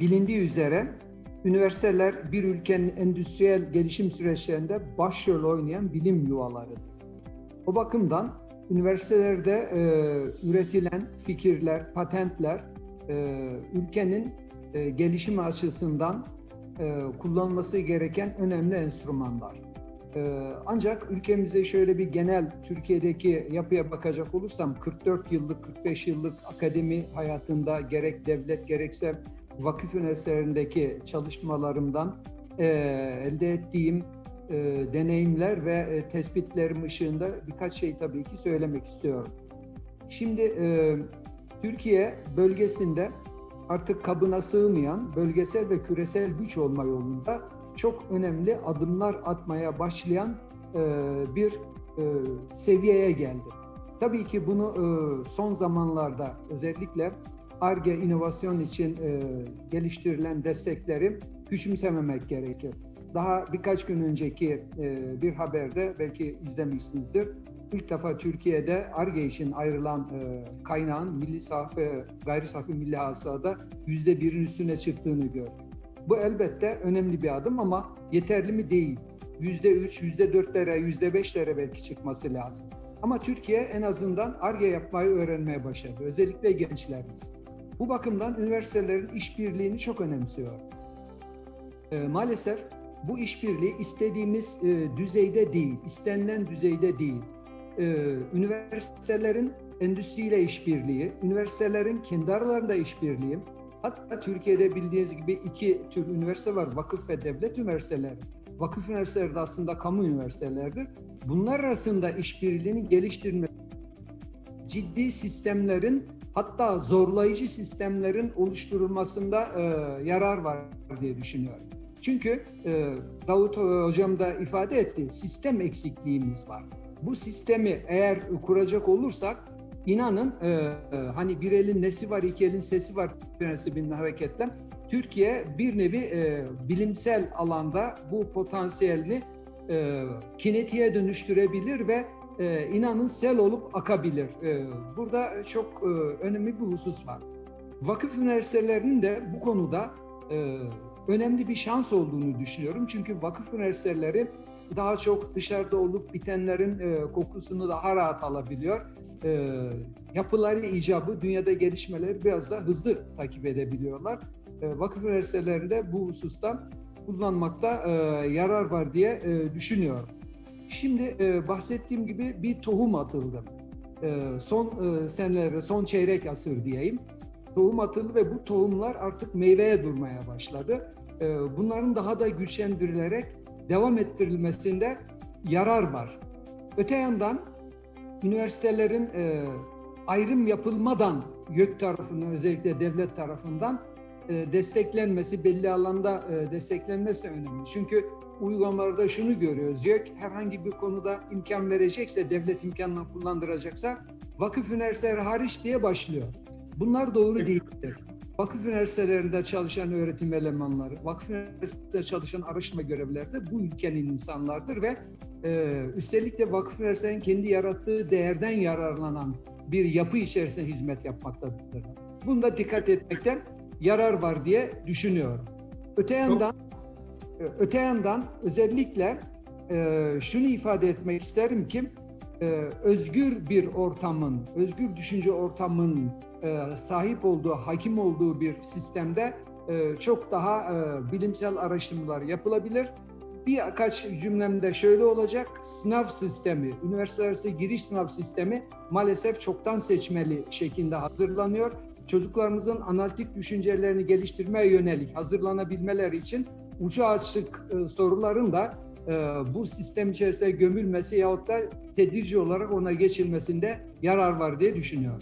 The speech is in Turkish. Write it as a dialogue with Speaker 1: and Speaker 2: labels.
Speaker 1: bilindiği üzere üniversiteler bir ülkenin endüstriyel gelişim süreçlerinde başrol oynayan bilim yuvalarıdır. O bakımdan üniversitelerde e, üretilen fikirler, patentler e, ülkenin e, gelişimi açısından e, kullanılması gereken önemli enstrümanlar. E, ancak ülkemize şöyle bir genel Türkiye'deki yapıya bakacak olursam 44 yıllık, 45 yıllık akademi hayatında gerek devlet gerekse vakıf üniversitelerindeki çalışmalarımdan e, elde ettiğim e, deneyimler ve e, tespitlerim ışığında birkaç şey tabii ki söylemek istiyorum. Şimdi e, Türkiye bölgesinde artık kabına sığmayan bölgesel ve küresel güç olma yolunda çok önemli adımlar atmaya başlayan e, bir e, seviyeye geldi. Tabii ki bunu e, son zamanlarda özellikle ARGE inovasyon için e, geliştirilen destekleri küçümsememek gerekir. Daha birkaç gün önceki e, bir haberde belki izlemişsinizdir. İlk defa Türkiye'de ARGE için ayrılan e, kaynağın milli safi, gayri safi milli hasılada yüzde birin üstüne çıktığını gördük. Bu elbette önemli bir adım ama yeterli mi değil. Yüzde üç, yüzde dörtlere, yüzde beşlere belki çıkması lazım. Ama Türkiye en azından ARGE yapmayı öğrenmeye başladı. Özellikle gençlerimiz. Bu bakımdan üniversitelerin işbirliğini çok önemsiyor. E, maalesef bu işbirliği istediğimiz e, düzeyde değil, istenilen düzeyde değil. E, üniversitelerin endüstriyle işbirliği, üniversitelerin kendi aralarında işbirliği, hatta Türkiye'de bildiğiniz gibi iki tür üniversite var, vakıf ve devlet üniversiteleri. Vakıf üniversiteleri de aslında kamu üniversitelerdir. Bunlar arasında işbirliğini geliştirme, ciddi sistemlerin hatta zorlayıcı sistemlerin oluşturulmasında e, yarar var diye düşünüyorum. Çünkü e, Davut Hocam da ifade etti, sistem eksikliğimiz var. Bu sistemi eğer kuracak olursak inanın e, e, hani bir elin nesi var, iki elin sesi var prensibinden hareketle Türkiye bir nevi e, bilimsel alanda bu potansiyelini e, kinetiğe dönüştürebilir ve e, inanın sel olup akabilir. E, burada çok e, önemli bir husus var. Vakıf üniversitelerinin de bu konuda e, önemli bir şans olduğunu düşünüyorum. Çünkü vakıf üniversiteleri daha çok dışarıda olup bitenlerin e, kokusunu daha rahat alabiliyor. E, yapıları icabı, dünyada gelişmeleri biraz da hızlı takip edebiliyorlar. E, vakıf üniversitelerinde bu hususta kullanmakta e, yarar var diye e, düşünüyorum. Şimdi e, bahsettiğim gibi bir tohum atıldı. E, son e, senelerde, son çeyrek asır diyeyim. Tohum atıldı ve bu tohumlar artık meyveye durmaya başladı. E, bunların daha da güçlendirilerek devam ettirilmesinde yarar var. Öte yandan üniversitelerin e, ayrım yapılmadan YÖK tarafından özellikle devlet tarafından e, desteklenmesi, belli alanda e, desteklenmesi önemli. Çünkü uygulamalarda şunu görüyoruz. YÖK herhangi bir konuda imkan verecekse, devlet imkanını kullandıracaksa vakıf üniversiteleri hariç diye başlıyor. Bunlar doğru değildir. Vakıf üniversitelerinde çalışan öğretim elemanları, vakıf üniversitelerinde çalışan araştırma görevlileri de bu ülkenin insanlardır ve e, üstelik de vakıf üniversitelerinin kendi yarattığı değerden yararlanan bir yapı içerisinde hizmet yapmaktadırlar. Bunda dikkat etmekten yarar var diye düşünüyorum. Öte yandan öte yandan özellikle e, şunu ifade etmek isterim ki e, özgür bir ortamın, özgür düşünce ortamının e, sahip olduğu, hakim olduğu bir sistemde çok daha bilimsel araştırmalar yapılabilir. Birkaç cümlemde şöyle olacak, sınav sistemi, üniversite arası giriş sınav sistemi maalesef çoktan seçmeli şeklinde hazırlanıyor. Çocuklarımızın analitik düşüncelerini geliştirmeye yönelik hazırlanabilmeleri için ucu açık e, soruların da e, bu sistem içerisinde gömülmesi yahut da tedirici olarak ona geçilmesinde yarar var diye düşünüyorum.